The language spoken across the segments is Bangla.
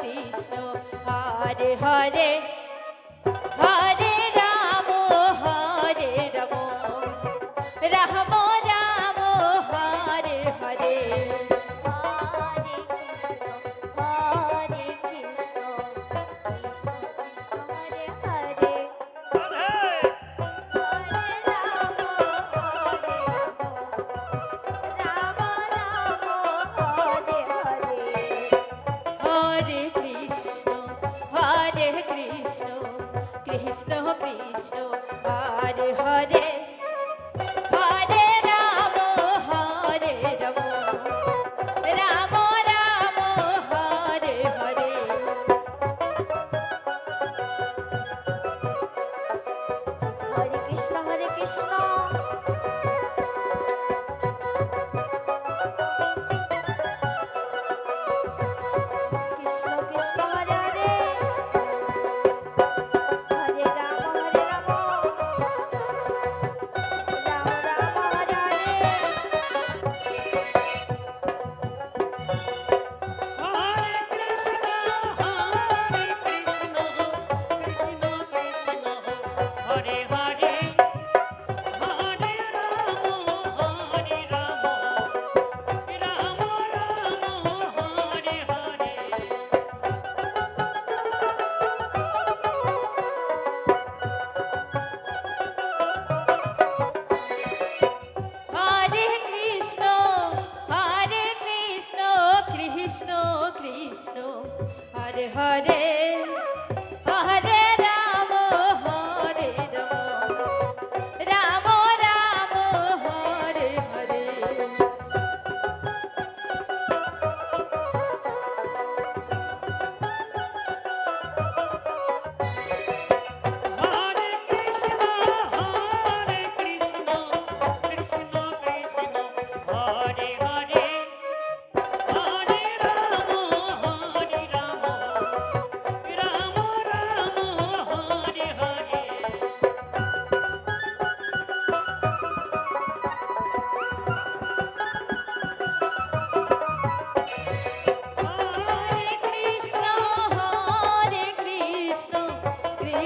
Krishna Hare Hare. Christ.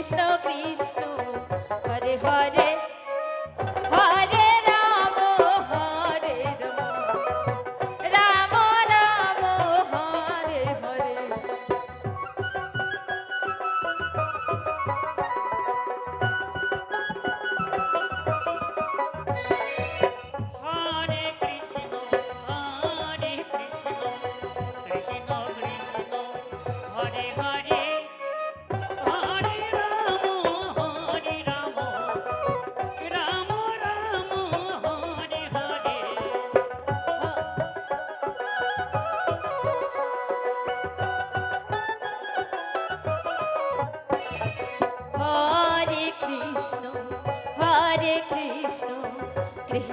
snow, please.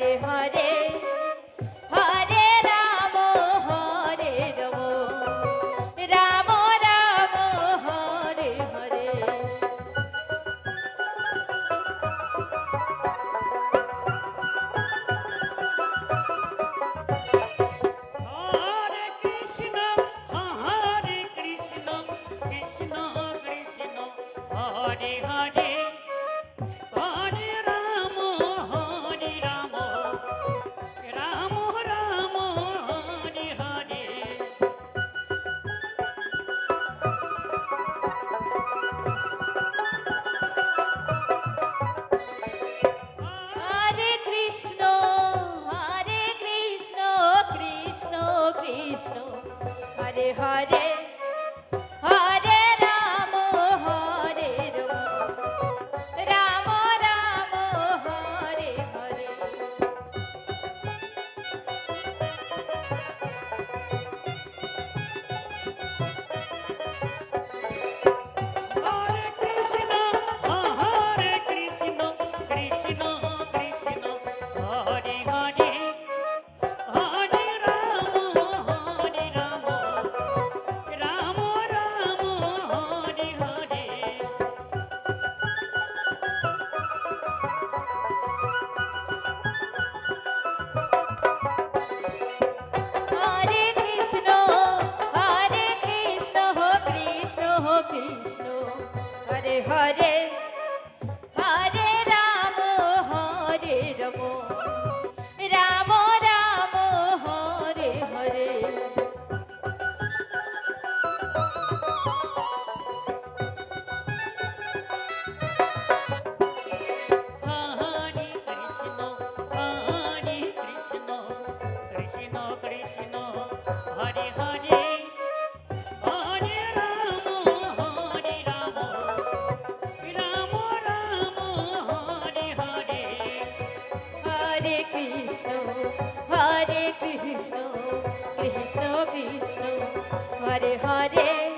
Hare Hare Hare রমো Krishna Krishna Hare Hare.